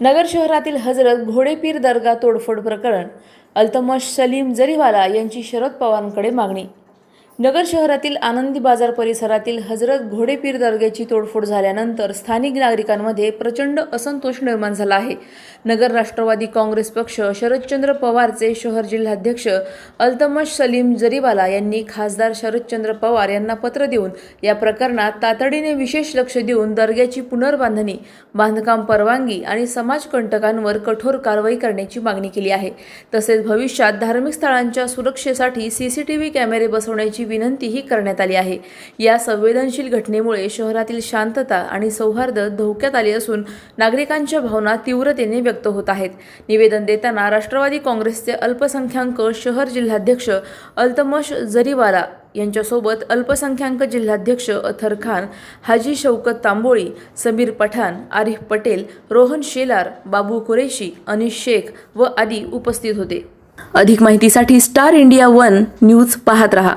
नगर शहरातील हजरत घोडेपीर दर्गा तोडफोड प्रकरण अल्तमश सलीम जरीवाला यांची शरद पवारांकडे मागणी. नगर शहरातील आनंदी बाजार परिसरातील हजरत घोडेपीर दर्ग्याची तोडफोड झाल्यानंतर स्थानिक नागरिकांमध्ये प्रचंड असंतोष निर्माण झाला आहे. नगर राष्ट्रवादी काँग्रेस पक्ष शरदचंद्र पवारचे शहर जिल्हाध्यक्ष अल्तमश सलीम जरीवाला यांनी खासदार शरदचंद्र पवार यांना पत्र देऊन या प्रकरणात तातडीने विशेष लक्ष देऊन दर्ग्याची पुनर्बांधणी बांधकाम परवानगी आणि समाजकंटकांवर कठोर कारवाई करण्याची मागणी केली आहे. तसेच भविष्यात धार्मिक स्थळांच्या सुरक्षेसाठी सीसीटीव्ही कॅमेरे बसवण्याची विनंतीही करण्यात आली आहे. या संवेदनशील घटनेमुळे शहरातील शांतता आणि सौहार्द धोक्यात आली असून नागरिकांच्या भावना तीव्रतेने व्यक्त होत आहेत. निवेदन देताना राष्ट्रवादी काँग्रेसचे अल्पसंख्याक शहर जिल्हाध्यक्ष अल्तमश जरीवाला यांच्यासोबत अल्पसंख्याक जिल्हाध्यक्ष अथर खान हाजी शौकत तांबोळी समीर पठाण आरिफ पटेल रोहन शेलार बाबू कुरेशी अनिश शेख व आदी उपस्थित होते. अधिक माहितीसाठी स्टार इंडिया वन न्यूज पाहत रहा.